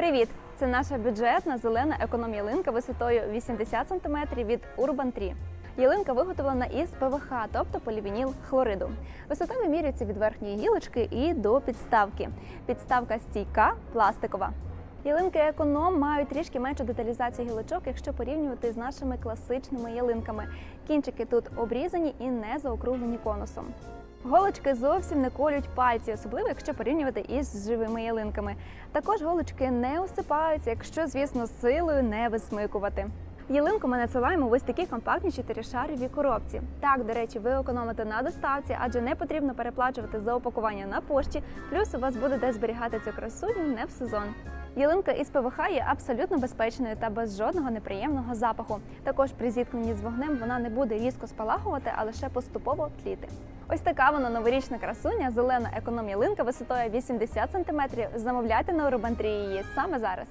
Привіт! Це наша бюджетна зелена економ-ялинка висотою 80 см від Urban Tree. Ялинка виготовлена із ПВХ, тобто полівініл хлориду. Висота вимірюється від верхньої гілочки і до підставки. Підставка стійка, пластикова. Ялинки економ мають трішки меншу деталізацію гілочок, якщо порівнювати з нашими класичними ялинками. Кінчики тут обрізані і не заокруглені конусом. Голочки зовсім не колють пальці, особливо якщо порівнювати із живими ялинками. Також голочки не осипаються, якщо, звісно, силою не висмикувати. Ялинку ми надсилаємо в ось такій компактній чотиришаровій коробці. Так, до речі, ви економите на доставці, адже не потрібно переплачувати за опакування на пошті. Плюс у вас буде де зберігати цю красуню не в сезон. Ялинка із ПВХ є абсолютно безпечною та без жодного неприємного запаху. Також при зіткненні з вогнем вона не буде різко спалахувати, а лише поступово тліти. Ось така вона новорічна красуня, зелена економія линка висотою 80 см. Замовляйте на Урбантрі її саме зараз.